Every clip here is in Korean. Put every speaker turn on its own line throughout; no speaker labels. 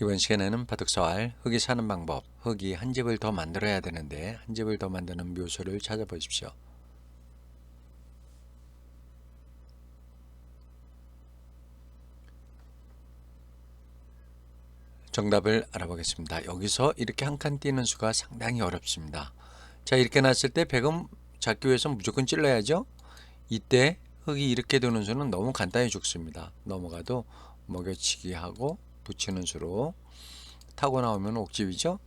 이번 시간에는 바둑서알 흙이 사는 방법, 흙이 한 집을 더 만들어야 되는데 한 집을 더 만드는 묘수를 찾아보십시오. 정답을 알아보겠습니다. 여기서 이렇게 한칸 띄는 수가 상당히 어렵습니다. 자 이렇게 놨을 때 백은 잡기 위해서 무조건 찔러야죠. 이때 흙이 이렇게 도는 수는 너무 간단히 죽습니다. 넘어가도 먹여치기 하고 붙이는 수로 타고 나오면 옥집이죠.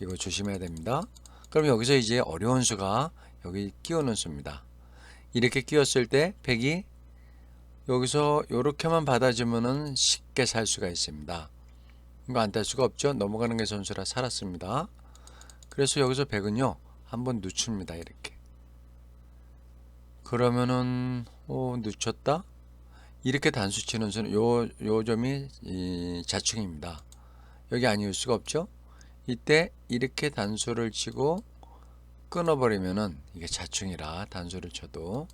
이거 조심해야 됩니다. 그럼 여기서 이제 어려운 수가 여기 끼우는 수입니다. 이렇게 끼웠을 때 백이 여기서 이렇게만 받아주면은 쉽게 살 수가 있습니다. 이거 안 딸 수가 없죠. 넘어가는 게 선수라 살았습니다. 그래서 여기서 백은요 한번 늦춥니다. 이렇게. 그러면은 오 늦췄다. 이렇게 단수 치는 수는 요, 요 점이 이 자충입니다. 여기 아니올 수가 없죠. 이때 이렇게 단수를 치고 끊어버리면은 이게 자충이라 단수를 쳐도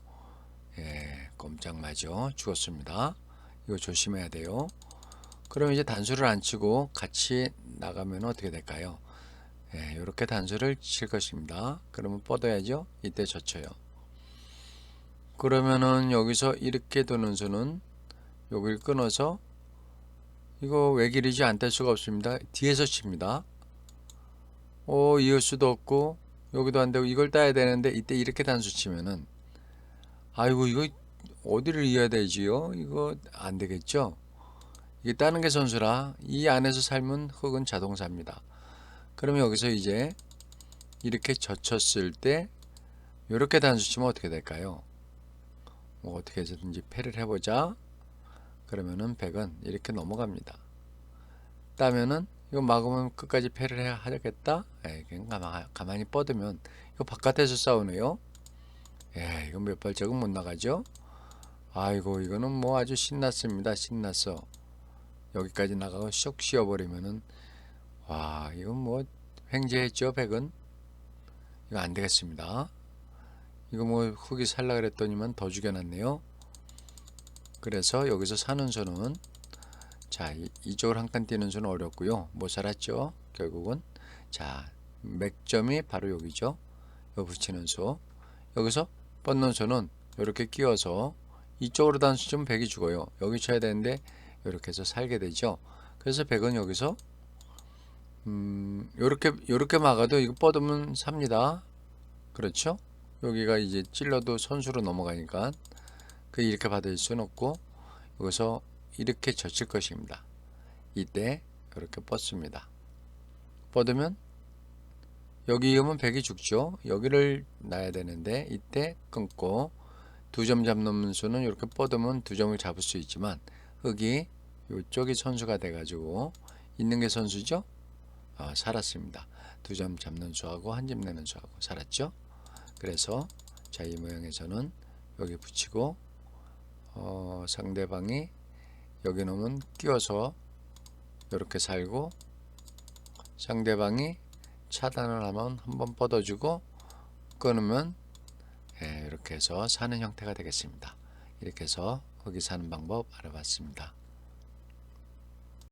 예, 꼼짝 마죠. 죽었습니다. 이거 조심해야 돼요. 그럼 이제 단수를 안 치고 같이 나가면 어떻게 될까요? 예, 이렇게 단수를 칠 것입니다. 그러면 뻗어야죠. 이때 젖혀요. 그러면은 여기서 이렇게 도는 수는 여기를 끊어서 이거 외길이지 않을 수가 없습니다. 뒤에서 칩니다. 오 이을 수도 없고 여기도 안 되고 이걸 따야 되는데 이때 이렇게 단수 치면은 아이고 이거 어디를 이어야 되지요? 이거 안 되겠죠? 이게 따는 게 선수라 이 안에서 삶은 흙은 자동사입니다. 그러면 여기서 이제 이렇게 젖혔을 때 이렇게 단수 치면 어떻게 될까요? 뭐 어떻게 해서든지 패를 해보자. 그러면은 100은 이렇게 넘어갑니다. 따면은 이거 막으면 끝까지 패를 해야 하겠다. 예, 그냥 가만, 가만히 뻗으면 이거 바깥에서 싸우네요. 예, 이건 몇 발짝은 못 나가죠. 아이고 이거는 뭐 아주 신났습니다. 신났어. 여기까지 나가고 쏙 쉬어버리면은 와 이건 뭐 횡재했죠 백은 이거 안 되겠습니다. 이거 뭐 흙이 살라 그랬더니만 더 죽여놨네요. 그래서 여기서 사는 수는 자 이- 이쪽으로 한 칸 뛰는 수는 어렵고요. 못 살았죠. 결국은 자 맥점이 바로 여기죠. 요 붙이는 수 여기서 뻗는 수는 이렇게 끼워서 이쪽으로 단수 좀 백이 죽어요. 여기 쳐야 되는데 이렇게 해서 살게 되죠. 그래서 백은 여기서 음 요렇게 요렇게 막아도 이거 뻗으면 삽니다. 그렇죠? 여기가 이제 찔러도 선수로 넘어가니까 그 이렇게 받을 수는 없고 여기서 이렇게 젖힐 것입니다. 이때 이렇게 뻗습니다. 뻗으면 여기 이으면 백이 죽죠. 여기를 놔야 되는데 이때 끊고 두 점 잡는 수는 이렇게 뻗으면 두 점을 잡을 수 있지만 흙이 이쪽이 선수가 돼가지고 있는 게 선수죠. 어, 살았습니다. 두 점 잡는 수하고 한 점 내는 수하고 살았죠. 그래서 자 이 모양에서는 여기 붙이고 어, 상대방이 여기 놓으면 끼워서 이렇게 살고 상대방이 차단을 하면 한번 뻗어주고 끊으면 예, 이렇게 해서 사는 형태가 되겠습니다. 이렇게 해서 거기 사는 방법 알아봤습니다.